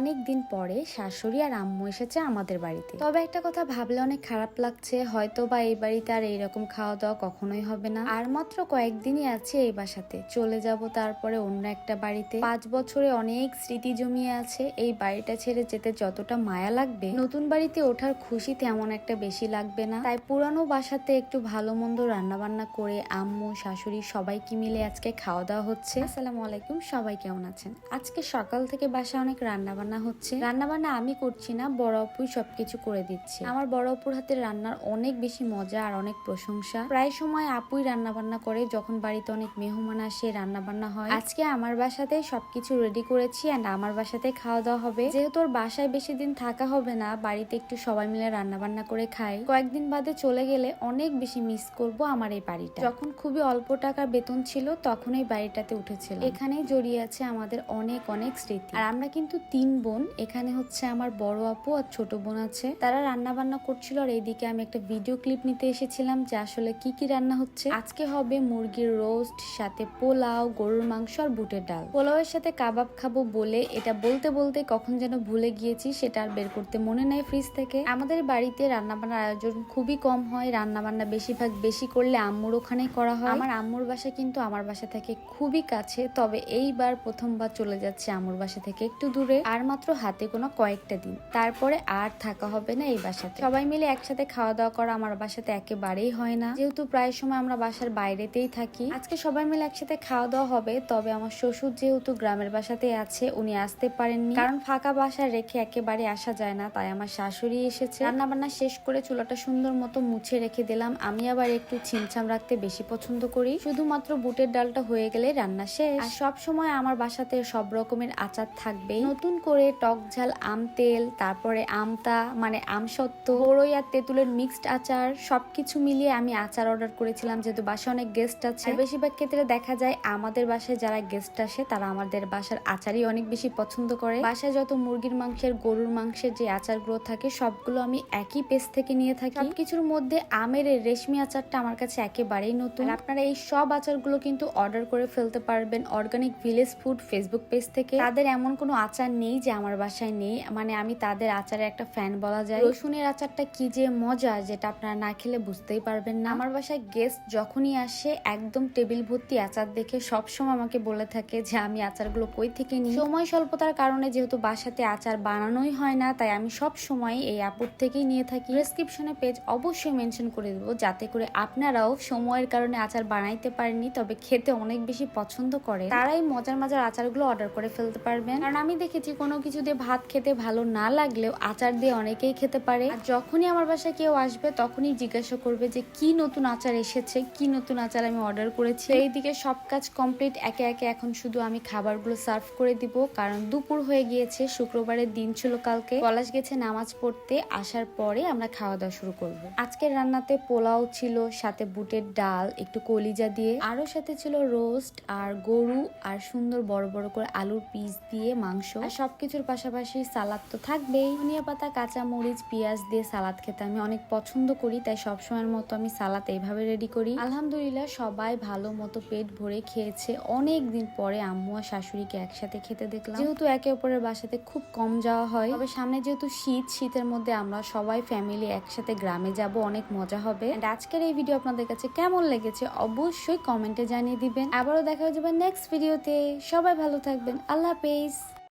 অনেক দিন পরে শাশুড়ি আর আম্মু এসেছে আমাদের বাড়িতে। তবে একটা কথা ভাবলে অনেক খারাপ লাগছে হয়তো বা এই বাড়িতে আর এইরকম খাওয়া দাওয়া কখনোই হবে না। আর মাত্র কয়েকদিনই আছে এই বাসাতে। চলে যাব তারপরে অন্য একটা বাড়িতে। পাঁচ বছরে অনেক স্মৃতি জমিয়ে আছে। এই বাড়িটা ছেড়ে যেতে যতটা মায়া লাগবে, নতুন বাড়িতে ওঠার খুশি তেমন একটা বেশি লাগবে না। তাই পুরানো বাসাতে একটু ভালো মন্দ রান্না বান্না করে আম্মু, শাশুড়ি সবাইকে মিলে আজকে খাওয়া দাওয়া হচ্ছে। আসসালামু আলাইকুম, সবাই কেমন আছেন? আজকে সকাল থেকে বাসা অনেক রান্না হচ্ছে। রান্না বান্না আমি করছি না, বড় অপুই সবকিছু করে দিচ্ছে। আমার বড় অপুর হাতের রান্নার অনেক বেশি মজা আর অনেক প্রশংসা। প্রায় সময় আপুই রান্না বান্না করে যখন বাড়িতে অনেক মেহমান আসে রান্না বান্না হয়। আজকে আমার বাসাতে সবকিছু রেডি করেছি এন্ড আমার বাসাতে খাওয়া দাওয়া হবে। যেহেতু ওর বাসায় বেশি দিন থাকা হবে না, বাড়িতে একটু সবাই মিলে রান্না বান্না করে খাই। কয়েকদিন বাদে চলে গেলে অনেক বেশি মিস করব আমার এই বাড়িটা। যখন খুবই অল্প টাকার বেতন ছিল, তখন এই বাড়িটাতে উঠেছিল এখানেই জড়িয়ে আছে আমাদের অনেক অনেক স্মৃতি। আর আমরা কিন্তু তিন বোন, এখানে হচ্ছে আমার বড় আপু আর ছোট বোন আছে। তারা রান্না বান্না করছিল আর এইদিকে আমি একটা ভিডিও ক্লিপ নিতে এসেছিলাম যে আসলে কি কি রান্না হচ্ছে। আজকে হবে মুরগির রোস্ট, সাথে পোলাও, গরুর মাংস আর বুটের ডাল। পোলাওয়ের সাথে কাবাব খাব বলে এটা বলতে বলতে কখন যেন ভুলে গিয়েছি, সেটা আর বের করতে মনে নেই ফ্রিজ থেকে। আমাদের বাড়িতে রান্না বান্নার আয়োজন খুবই কম হয় রান্না বান্না বেশিরভাগ বেশি করলে আম্মুর ওখানেই করা হয়। আমার আম্মুর বাসা কিন্তু আমার বাসা থেকে খুবই কাছে, তবে এইবার প্রথমবার চলে যাচ্ছে আম্মুর বাসা থেকে একটু দূরে। আর মাত্র হাতে কোনো কয়েকটা দিন। তারপরে আর থাকা হবে না এই বাসাতে। সবাই মিলে একসাথে খাওয়া দাওয়া করা আমার বাসাতে একেবারেই হয় না। যেহেতু প্রায় সময় আমরা বাসার বাইরেতেই থাকি। আজকে সবাই মিলে একসাথে খাওয়া দাওয়া হবে, তবে আমার শ্বশুর যেহেতু গ্রামের বাসাতে আছে, উনি আসতে পারেননি। কারণ ফাঁকা বাসা রেখে একেবারে আসা যায় না, তাই আমার শাশুড়ি এসেছে। রান্না বান্না শেষ করে চুলাটা সুন্দর মতো মুছে রেখে দিলাম। আমি আবার একটু ছিমছাম রাখতে বেশি পছন্দ করি। শুধুমাত্র বুটের ডালটা হয়ে গেলে রান্না শেষ। আর সব সময় আমার বাসাতে সব রকমের আচার থাকবে নতুন করে টক ঝাল, আম তেল, তারপরে আমতা মানে আমসত্ত্ব বড়ই আর তেঁতুলের মিক্সড আচার, সবকিছু মিলিয়ে আমি আচার অর্ডার করেছিলাম, যেহেতু বাসায় অনেক গেস্ট আছে। বেশিরভাগ ক্ষেত্রে দেখা যায়, আমাদের বাসায় যারা গেস্ট আসে, তারা আমাদের বাসার আচারই অনেক বেশি পছন্দ করে। বাসায় যত মুরগির মাংসের, গরুর মাংসের যে আচারগুলো থাকে, সবগুলো আমি একই পেজ থেকে নিয়ে থাকি। সবকিছুর মধ্যে আমের রেশমি আচারটা আমার কাছে একেবারেই নতুন। আপনারা এই সব আচারগুলো কিন্তু অর্ডার করে ফেলতে পারবেন organic village food Facebook page থেকে। তাদের এমন কোনো আচার নেই যে আমার বাসায় নেই মানে আমি তাদের আচারের একটা ফ্যান বলা যায়। রসুনের আচারটা কি যে মজা যেটা আপনারা না খেলে বুঝতেই পারবেন না। আমার বাসায় গেস্ট যখনই আসে, একদম টেবিল ভর্তি আচার দেখে সবসময় আমাকে বলে থাকে যে, আমি আচারগুলো কই থেকে নিই? সময় স্বল্পতার কারণে যেহেতু বাসাতে আচার বানানোই হয় না, তাই আমি সব সময় এই আপুর থেকেই নিয়ে থাকি। ডেসক্রিপশনে পেজ অবশ্যই মেনশন করে দেবো, যাতে করে আপনারাও সময়ের কারণে আচার বানাইতে পারেননি, তবে খেতে অনেক বেশি পছন্দ করে তারাই মজার মজার আচারগুলো অর্ডার করে ফেলতে পারবেন। কারণ আমি দেখেছি কোনো কিছু দিয়ে ভাত খেতে ভালো না লাগলেও আচার দিয়ে অনেকেই খেতে পারে। আর যখনই আমার বাসায় কেউ আসবে, তখনই জিজ্ঞাসা করবে যে, কি নতুন আচার এসেছে? কি নতুন আচার আমি অর্ডার করেছি? এইদিকে সব কাজ কমপ্লিট একে একে এখন শুধু আমি খাবারগুলো সার্ভ করে দিব। কারণ দুপুর হয়ে গিয়েছে, শুক্রবারের দিন ছিল কালকে। পলাশ গেছে নামাজ পড়তে। আসার পরে আমরা খাওয়া দাওয়া শুরু করব। আজকের রান্নাতে পোলাও ছিল, সাথে বুটের ডাল, একটু কলিজা দিয়ে। আরও সাথে ছিল রোস্ট আর গরু আর সুন্দর বড় বড় করে আলুর পিস দিয়ে মাংস। আর সবকিছুর পাশাপাশি সালাদ তো থাকবেই। ধনিয়া পাতা, কাঁচা মরিচ, পেঁয়াজ দিয়ে সালাদ খেতে আমি অনেক পছন্দ করি, তাই সবসময়ের মতো আমি সালাদ এইভাবে রেডি করি। আলহামদুলিল্লাহ, সবাই ভালো মতো পেট ভরে খেয়েছে। অনেক দিন পরে আম্মু আর শাশুড়িকে একসাথে খেতে দেখলাম। যেহেতু একে অপরের বাসাতে খুব কম যাওয়া হয়, তবে সামনে যেহেতু শীত, শীতের মধ্যে আমরা সবাই ফ্যামিলি একসাথে গ্রামে যাব, অনেক মজা হবে। আজকের এই ভিডিও আপনাদের কাছে কেমন লেগেছে অবশ্যই কমেন্টে জানিয়ে দিবেন। আবারও দেখা হয়ে যাবে নেক্সট ভিডিওতে সবাই ভালো থাকবেন। আল্লাহ হাফেজ।